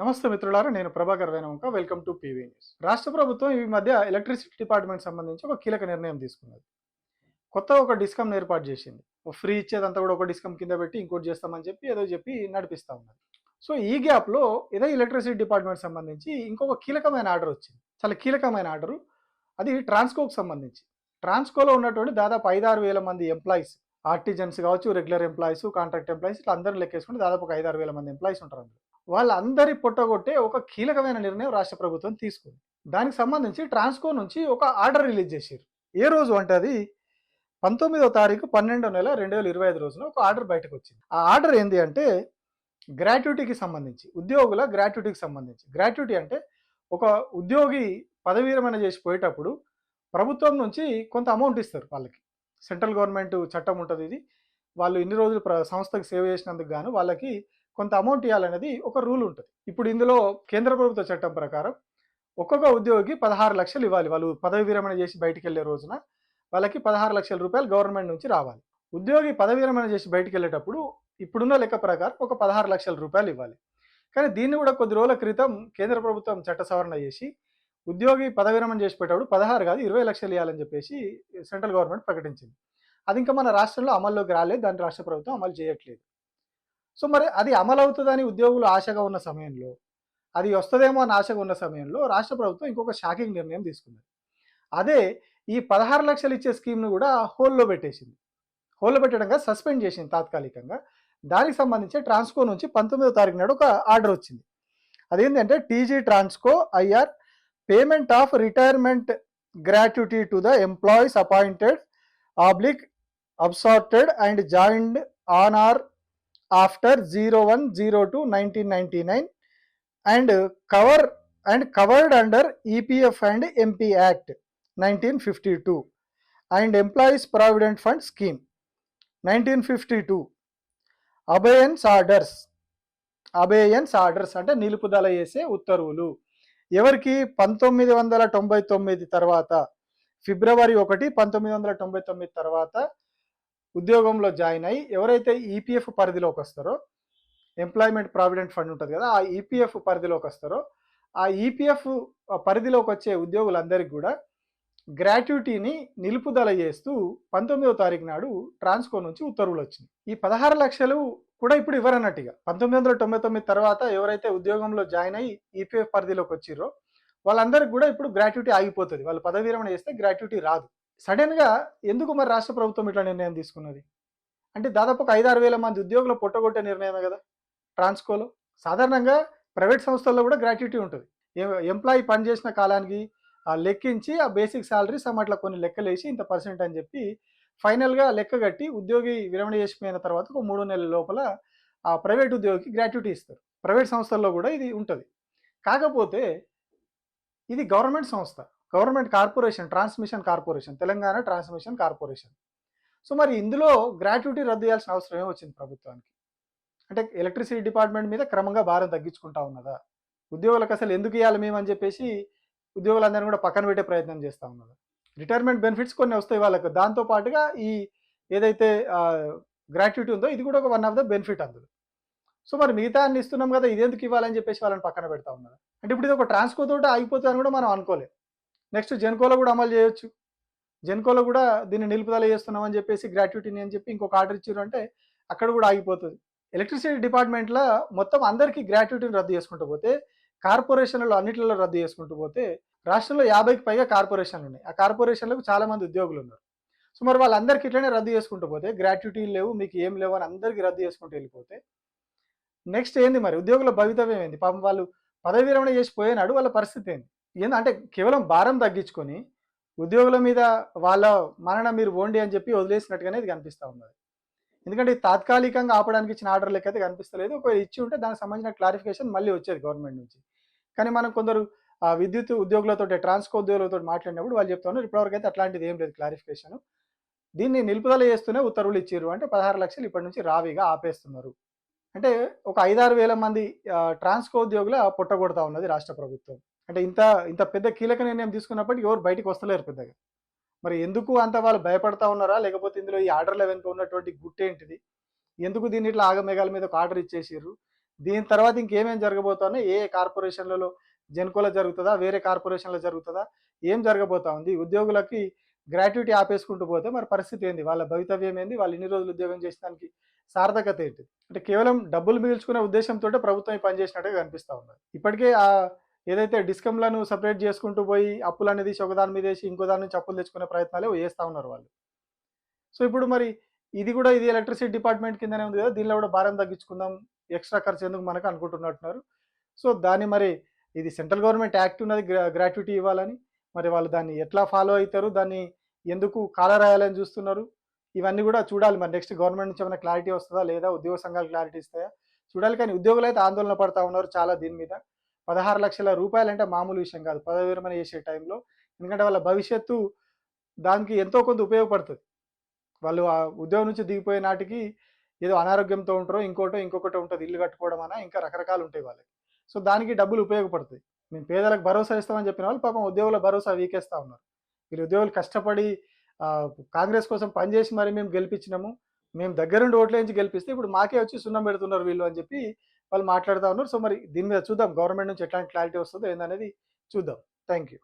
నమస్తే మిత్రులారా నేను Prabhakar Venavanka. Welcome to PV news రాష్ట్ర ప్రభుత్వం ఈ మధ్య ఎలక్ట్రిసిటీ డిపార్ట్మెంట్ సంబంధించి ఒక కీలక నిర్ణయం తీసుకున్నది. కొత్త ఒక డిస్కమ్ ఏర్పాటు చేసింది. ఫ్రీ ఇచ్చేదంతా కూడా ఒక డిస్కమ్ కింద పెట్టి ఇంకోటి చేస్తామని చెప్పి ఏదో చెప్పి నడిపిస్తా ఉన్నది సో ఈ గ్యాప్లో ఏదో ఎలక్ట్రిసిటీ డిపార్ట్మెంట్ సంబంధించి ఇంకొక కీలకమైన ఆర్డర్ వచ్చింది. చాలా కీలకమైన ఆర్డర్ అది ట్రాన్స్కోకు సంబంధించి. ట్రాన్స్కోలో ఉన్నటువంటి దాదాపు ఐదారు వేల మంది ఎంప్లాయీస్ ఆర్టిజన్స్ కావచ్చు రెగ్యులర్ ఎంప్లాయీస్ కాంట్రాక్ట్ ఎంప్లాయీస్ ఇట్లా అందరిని లెక్కేసుకుంటే దాదాపు ఒక ఆరు వేల మంది ఎంప్లాయీస్ ఉంటారు అందులో వాళ్ళందరి పొట్టగొట్టే ఒక కీలకమైన నిర్ణయం రాష్ట్ర ప్రభుత్వం తీసుకుంది. దానికి సంబంధించి ట్రాన్స్కో నుంచి ఒక ఆర్డర్ రిలీజ్ చేశారు ఏ రోజు అంటే అది పంతొమ్మిదో తారీఖు పన్నెండో నెల రెండు వేల ఇరవై ఐదు రోజున ఒక ఆర్డర్ బయటకు వచ్చింది ఆ ఆర్డర్ ఏంటి అంటే గ్రాట్యుటీకి సంబంధించి ఉద్యోగుల గ్రాట్యుటీకి సంబంధించి. గ్రాట్యుటీ అంటే ఒక ఉద్యోగి పదవీ విరమణ చేసి పోయేటప్పుడు ప్రభుత్వం నుంచి కొంత అమౌంట్ ఇస్తారు వాళ్ళకి. సెంట్రల్ గవర్నమెంట్ చట్టం ఉంటుంది ఇది. వాళ్ళు ఇన్ని రోజులు ప్ర సంస్థకు సేవ చేసినందుకు గాను వాళ్ళకి కొంత అమౌంట్ ఇవ్వాలనేది ఒక రూల్ ఉంటుంది. ఇప్పుడు ఇందులో కేంద్ర ప్రభుత్వ చట్టం ప్రకారం ఒక్కొక్క ఉద్యోగికి పదహారు లక్షలు ఇవ్వాలి. వాళ్ళు పదవి విరమణ చేసి బయటికి వెళ్ళే రోజున వాళ్ళకి పదహారు లక్షల రూపాయలు గవర్నమెంట్ నుంచి రావాలి. ఉద్యోగి పదవి విరమణ చేసి బయటికి వెళ్ళేటప్పుడు ఇప్పుడున్న లెక్క ప్రకారం ఒక పదహారు లక్షల రూపాయలు ఇవ్వాలి. కానీ దీన్ని కూడా కొద్ది రోజుల క్రితం కేంద్ర ప్రభుత్వం చట్ట సవరణ చేసి ఉద్యోగి పదవి విరమణ చేసి పెట్టేటప్పుడు పదహారు కాదు ఇరవై లక్షలు ఇవ్వాలని చెప్పేసి సెంట్రల్ గవర్నమెంట్ ప్రకటించింది. అది ఇంకా మన రాష్ట్రంలో అమల్లోకి రాలేదు దాన్ని రాష్ట్ర ప్రభుత్వం అమలు చేయట్లేదు. సో మరి అది అమలు అవుతుందని ఉద్యోగులు ఆశగా ఉన్న సమయంలో అది వస్తుందేమో అని ఆశగా ఉన్న సమయంలో రాష్ట్ర ప్రభుత్వం ఇంకొక షాకింగ్ నిర్ణయం తీసుకుంది అదే ఈ పదహారు లక్షలు ఇచ్చే స్కీమ్ను కూడా హోల్లో పెట్టేసింది. హోల్లో పెట్టడంగా సస్పెండ్ చేసింది తాత్కాలికంగా. దానికి సంబంధించి ట్రాన్స్కో నుంచి పంతొమ్మిదో తారీఖు నాడు ఒక ఆర్డర్ వచ్చింది. అదేంటంటే TG Transco IR payment of retirement gratuity to the employees appointed oblique absorbed and joined on or after zero one zero two nineteen ninety nine and covered and covered under EPF and MP act nineteen fifty two and employees provident fund scheme nineteen fifty two abeyance orders abeyance orders అంటే నిలుపుదల చేసే ఉత్తర్వులు. ఎవరికి? పంతొమ్మిది వందల తొంభై తొమ్మిది తర్వాత ఫిబ్రవరి ఒకటి పంతొమ్మిది వందల తొంభై తొమ్మిది తర్వాత ఉద్యోగంలో జాయిన్ అయ్యి ఎవరైతే ఈపీఎఫ్ పరిధిలోకి వస్తారో ఎంప్లాయ్మెంట్ ప్రావిడెంట్ ఫండ్ ఉంటుంది కదా ఆ ఈపీఎఫ్ పరిధిలోకి వస్తారో ఆ ఈపీఎఫ్ పరిధిలోకి వచ్చే ఉద్యోగులందరికీ కూడా గ్రాట్యుటీని నిలుపుదల చేస్తూ పంతొమ్మిదో తారీఖు నాడు ట్రాన్స్కో నుంచి ఉత్తర్వులు వచ్చింది ఈ పదహారు లక్షలు కూడా ఇప్పుడు ఇవ్వరన్నట్టుగా. పంతొమ్మిది వందల తొంభై తొమ్మిది తర్వాత ఎవరైతే ఉద్యోగంలో జాయిన్ అయ్యి ఈపీఎఫ్ పరిధిలోకి వచ్చిరో వాళ్ళందరికీ కూడా ఇప్పుడు గ్రాట్యుటీ ఆగిపోతుంది. వాళ్ళు పదవి విరమణ చేస్తే గ్రాట్యుటీ రాదు. సడన్గా ఎందుకు మరి రాష్ట్ర ప్రభుత్వం ఇట్లా నిర్ణయం తీసుకున్నది? అంటే దాదాపు ఒక ఐదారు వేల మంది ఉద్యోగులు పొట్టగొట్టే నిర్ణయమే కదా ట్రాన్స్కోలో. సాధారణంగా ప్రైవేట్ సంస్థల్లో కూడా గ్రాట్యుటీ ఉంటుంది. ఎంప్లాయీ పనిచేసిన కాలానికి లెక్కించి ఆ బేసిక్ శాలరీ సమ్ అట్లా కొన్ని లెక్కలేసి ఇంత పర్సెంట్ అని చెప్పి ఫైనల్గా లెక్క కట్టి ఉద్యోగి విరమణ చేసిపోయిన తర్వాత ఒక మూడు నెలల లోపల ఆ ప్రైవేట్ ఉద్యోగికి గ్రాట్యుటీ ఇస్తారు. ప్రైవేట్ సంస్థల్లో కూడా ఇది ఉంటుంది. కాకపోతే ఇది గవర్నమెంట్ సంస్థ. Government corporation transmission corporation Telangana transmission corporation. So మరి ఇందులో గ్రాట్యుటీ రద్దు చేయాల్సిన అవసరం ఏమొచ్చింది ప్రభుత్వానికి? అంటే ఎలక్ట్రిసిటీ డిపార్ట్మెంట్ మీద క్రమంగా భారం తగ్గించుకుంటా ఉన్నదా? ఉద్యోగులకు అసలు ఎందుకు ఇవ్వాలి మేము అని చెప్పేసి ఉద్యోగులందరినీ కూడా పక్కన పెట్టే ప్రయత్నం చేస్తూ ఉన్నారు. రిటైర్మెంట్ బెనిఫిట్స్ కొన్ని వస్తాయి వాళ్ళకు. దాంతో పాటుగా ఈ ఏదైతే గ్రాట్యుటీ ఉందో ఇది కూడా ఒక వన్ ఆఫ్ ద బెనిఫిట్ అందులో. సో మరి మిగతా అన్ని ఇస్తున్నాం కదా ఇదేందుకు ఇవ్వాలని చెప్పేసి వాళ్ళని పక్కన పెడతా ఉన్నారు. అంటే ఇప్పుడు ఇది ఒక ట్రాన్స్కో తోటి ఆగిపోతుంది అని కూడా మనం అనుకోలేదు నెక్స్ట్ జెన్కోలో కూడా అమలు చేయొచ్చు. జెన్కోలో కూడా దీన్ని నిలుపుదల చేస్తున్నాం అని చెప్పేసి గ్రాట్యుటీని అని చెప్పి ఇంకొక ఆర్డర్ ఇచ్చారు అంటే అక్కడ కూడా ఆగిపోతుంది. ఎలక్ట్రిసిటీ డిపార్ట్మెంట్లో మొత్తం అందరికీ గ్రాట్యుటీని రద్దు చేసుకుంటూ పోతే కార్పొరేషన్లలో అన్నింటిలో రద్దు చేసుకుంటూ పోతే రాష్ట్రంలో యాభైకి పైగా కార్పొరేషన్లు ఉన్నాయి. ఆ కార్పొరేషన్లకు చాలా మంది ఉద్యోగులు ఉన్నారు. సో మరి వాళ్ళందరికీ ఇట్లనే రద్దు చేసుకుంటూ పోతే గ్రాట్యుటీ లేవు మీకు ఏం లేవు అని అందరికీ రద్దు చేసుకుంటూ వెళ్ళిపోతే నెక్స్ట్ ఏంది మరి? ఉద్యోగుల భవితవ్యం ఏంది? పాపం వాళ్ళు పదవి విరమణ చేసి పోయినాడు వాళ్ళ పరిస్థితి ఏంది? ఏంది అంటే కేవలం భారం తగ్గించుకొని ఉద్యోగుల మీద వాళ్ళ మరణం మీరు ఓండి అని చెప్పి వదిలేసినట్టుగానే ఇది కనిపిస్తూ ఉన్నది. ఎందుకంటే తాత్కాలికంగా ఆపడానికి ఇచ్చిన ఆర్డర్ లెక్క అయితే కనిపిస్తలేదు. ఒకవేళ ఇచ్చి ఉంటే దానికి సంబంధించిన క్లారిఫికేషన్ మళ్ళీ వచ్చేది గవర్నమెంట్ నుంచి. కానీ మనం కొందరు విద్యుత్ ఉద్యోగులతో ట్రాన్స్కో ఉద్యోగులతో మాట్లాడినప్పుడు వాళ్ళు చెప్తున్నారు ఇప్పటివరకు అయితే అట్లాంటిది ఏం లేదు క్లారిఫికేషన్. దీన్ని నిలుపుదల చేస్తూనే ఉత్తర్వులు ఇచ్చారు అంటే పదహారు లక్షలు ఇప్పటి నుంచి రావిగా ఆపేస్తున్నారు. అంటే ఒక ఐదారు వేల మంది ట్రాన్స్కో ఉద్యోగుల పుట్టగొడతా ఉన్నది రాష్ట్ర ప్రభుత్వం. అంటే ఇంత ఇంత పెద్ద కీలక నిర్ణయం తీసుకున్నప్పటికీ ఎవరు బయటకు వస్తలేరు పెద్దగా. మరి ఎందుకు అంత వాళ్ళు భయపడతా ఉన్నారా? లేకపోతే ఇందులో ఈ ఆర్డర్ వెనుక ఉన్నటువంటి గుట్టేంటిది ఎందుకు దీన్ని ఇట్లా ఆగమేఘాల మీద ఒక ఆర్డర్ ఇచ్చేసారు దీని తర్వాత ఇంకేమేం జరగబోతుందో? ఏ కార్పొరేషన్లలో జెన్కోలో జరుగుతుందా? వేరే కార్పొరేషన్లో జరుగుతుందా? ఏం జరగబోతా ఉంది? ఉద్యోగులకి గ్రాట్యుటీ ఆపేసుకుంటూ పోతే మరి పరిస్థితి ఏంది? వాళ్ళ భవితవ్యం ఏంది? వాళ్ళు ఇన్ని రోజులు ఉద్యోగం చేసడానికి సార్థకత ఏంటి అంటే కేవలం డబ్బులు మిగుల్చుకునే ఉద్దేశంతో ప్రభుత్వం పనిచేసినట్టుగా కనిపిస్తూ ఉన్నది. ఇప్పటికే ఆ ఏదైతే డిస్కమ్లను సపరేట్ చేసుకుంటూ పోయి అప్పులు అనేది ఒకదాని మీద వేసి ఇంకో దాని నుంచి అప్పులు తెచ్చుకునే ప్రయత్నాలే చేస్తూ ఉన్నారు వాళ్ళు. సో ఇప్పుడు మరి ఇది కూడా ఇది ఎలక్ట్రిసిటీ డిపార్ట్మెంట్ కిందనే ఉంది కదా దీనిలో కూడా భారం తగ్గించుకుందాం ఎక్స్ట్రా ఖర్చు ఎందుకు మనకు అనుకుంటున్నట్టున్నారు. సో దాన్ని మరి ఇది సెంట్రల్ గవర్నమెంట్ యాక్ట్ ఉన్నది గ్రాట్యుటీ ఇవ్వాలని. మరి వాళ్ళు దాన్ని ఎట్లా ఫాలో అవుతారు దాన్ని ఎందుకు కాలరాయాలని చూస్తున్నారు ఇవన్నీ కూడా చూడాలి. మరి నెక్స్ట్ గవర్నమెంట్ నుంచి ఏమైనా క్లారిటీ వస్తుందా లేదా ఉద్యోగ సంఘాలు క్లారిటీ ఇస్తాయా? చూడాలి కానీ ఉద్యోగులు అయితే ఆందోళన పడతా ఉన్నారు చాలా దీని మీద. పదహారు లక్షల రూపాయలు అంటే మామూలు విషయం కాదు. పదవి విరమణ చేసే టైంలో ఎందుకంటే వాళ్ళ భవిష్యత్తు దానికి ఎంతో కొంత ఉపయోగపడుతుంది. వాళ్ళు ఆ ఉద్యోగం నుంచి దిగిపోయే నాటికి ఏదో అనారోగ్యంతో ఉంటారో ఇంకోటో ఇంకొకటి ఉంటుంది. ఇల్లు కట్టుకోవడం అనా ఇంకా రకరకాలు ఉంటాయి వాళ్ళకి. సో దానికి డబ్బులు ఉపయోగపడుతుంది మేము పేదలకు భరోసా ఇస్తామని చెప్పిన వాళ్ళు పాపం ఉద్యోగుల భరోసా వీకేస్తూ ఉన్నారు. వీళ్ళు ఉద్యోగులు కష్టపడి కాంగ్రెస్ కోసం పనిచేసి మరి మేము గెలిపించినాము. మేము దగ్గరుండి ఓట్లేంచి గెలిపిస్తే ఇప్పుడు మాకే వచ్చి సున్నం పెడుతున్నారు వీళ్ళు అని చెప్పి వాళ్ళు మాట్లాడుతూ ఉన్నారు. సో మరి దీని మీద చూద్దాం. గవర్నమెంట్ నుంచి ఎట్లాంటి క్లారిటీ వస్తుందో ఏందనేది చూద్దాం. Thank you